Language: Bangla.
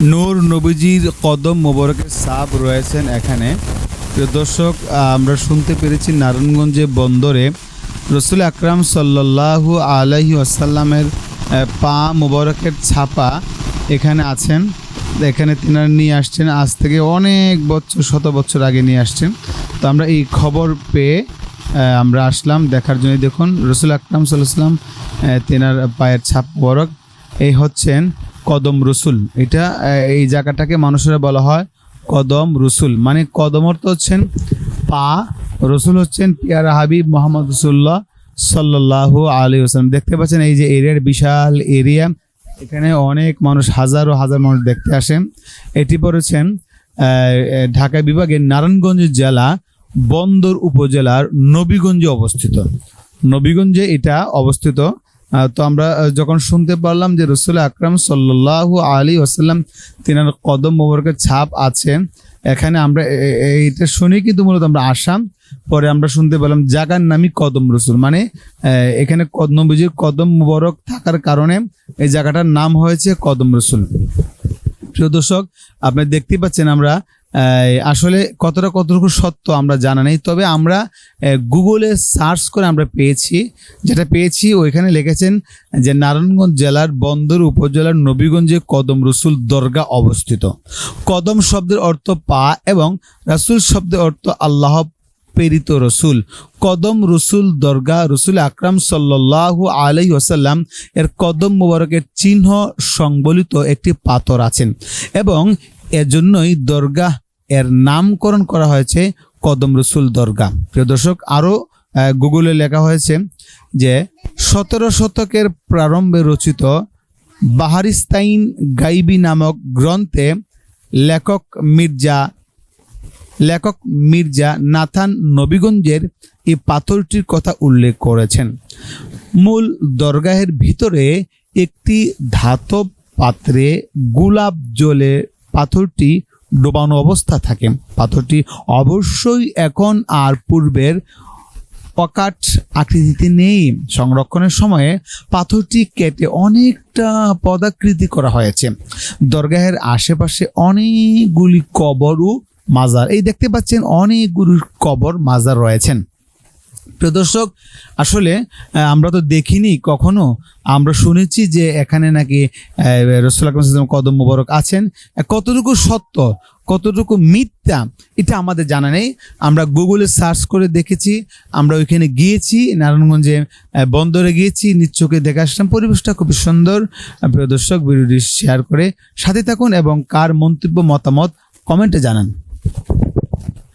নূর নবীজির কদম মোবারকের সাপ রয়েছেন এখানে। প্রিয় দর্শক, আমরা শুনতে পেরেছি নারায়ণগঞ্জে বন্দরে রসুল আকরাম সাল্লাল্লাহু আলাইহি আসাল্লামের পা মোবারকের ছাপা এখানে আছেন। এখানে তিনারা নিয়ে আসছেন, আজ থেকে অনেক বছর, শত বছর আগে নিয়ে আসছেন। তো আমরা এই খবর পেয়ে আমরা আসলাম, দেখার জন্য দেখুন, রসুল আকরাম সাল্লাহ সাল্লাম তেনার পায়ের ছাপ মোবারক, এই হচ্ছেন কদম রসুল। এটা এই জায়গাটাকে মানুষেরা বলা হয় কদম রসুল। মানে কদম অর্থ হচ্ছেন পা, রসুল হচ্ছেন পিয়ারা হাবিব মোহাম্মদ রসুল্লাহ সাল্লাহ আলী হোসেন দেখতে পাচ্ছেন এই যে এরিয়ার বিশাল এরিয়া, এখানে অনেক মানুষ, হাজারো হাজার মানুষ দেখতে আসেন। এটি পড়েছেন ঢাকা বিভাগের নারায়ণগঞ্জ জেলা, বন্দর উপজেলার নবীগঞ্জে অবস্থিত। নবীগঞ্জে এটা অবস্থিত। তো আমরা যখন শুনতে পারলাম যে রসুল আকরাম সাল্লাহ আলী ওসাল্লাম তিনার কদম মোবারকের ছাপ আছে, এখানে আমরা এইটা শুনি কিন্তু মূলত আমরা আসাম, পরে আমরা শুনতে পেলাম জাগার নামই কদম রসুল। মানে এখানে কদমবুজির কদম মোবারক থাকার কারণে এই জায়গাটার নাম হয়েছে কদম রসুল। প্রিয় দর্শক, আপনি দেখতে পাচ্ছেন আমরা আসলে কতটা কতটুকু সত্য আমরা জানা নেই, তবে আমরা গুগলে সার্চ করে আমরা পেয়েছি। যেটা পেয়েছি, ওইখানে লিখেছেন যে নারায়ণগঞ্জ জেলার বন্দর উপজেলার নবীগঞ্জে কদম রসুল দরগা অবস্থিত। কদম শব্দের অর্থ পা এবং রাসুল শব্দের অর্থ আল্লাহ প্রেরিত রসুল। কদম রসুল দরগা রসুল আকরাম সাল্লাল্লাহু আলাই ওসাল্লাম এর কদম মোবারকের চিহ্ন সংবলিত একটি পাথর আছেন। এবং এজন্যই দরগাহ এর নামকরণ করা হয়েছে কদম রসুল দরগা প্রিয় দর্শক, আরও গুগলে লেখা হয়েছে যে, সতেরো শতকের প্রারম্ভে রচিত বাহারিস্তাইন গাইবি নামক গ্রন্থে লেখক মির্জা লেখক মির্জা নাথান নবীগঞ্জের এই পাথরটির কথা উল্লেখ করেছেন। মূল দরগাহের ভিতরে একটি ধাতব পাত্রে গোলাপ জলে পাথরটি ডোবানো অবস্থা থাকে। পাথরটি অবশ্যই এখন আর পূর্বের পকাট আকৃতিতে নেই। সংরক্ষণের সময়ে পাথরটি কেটে অনেকটা পদাকৃতি করা হয়েছে। দরগাহের আশেপাশে অনেকগুলি কবর ও মাজার। এই দেখতে পাচ্ছেন, অনেকগুলি কবর, মাজার রয়েছেন। প্রিয় দর্শক, আসলে আমরা তো দেখিনি কখনো। আমরা শুনেছি যে এখানে নাকি রসুল আকরম কদম মুবারক আছেন কতটুকু সত্য, কতটুকু মিথ্যা, এটা আমাদের জানা নেই। আমরা গুগলে সার্চ করে দেখেছি, আমরা ওইখানে গিয়েছি, নারায়ণগঞ্জে বন্দরে গিয়েছি নিচ্চকে দেখে আসলাম। পরিবেশটা খুবই সুন্দর। প্রিয় দর্শক, ভিডিওটি শেয়ার করে সাথে থাকুন এবং কার মন্তব্য, মতামত কমেন্টে জানান।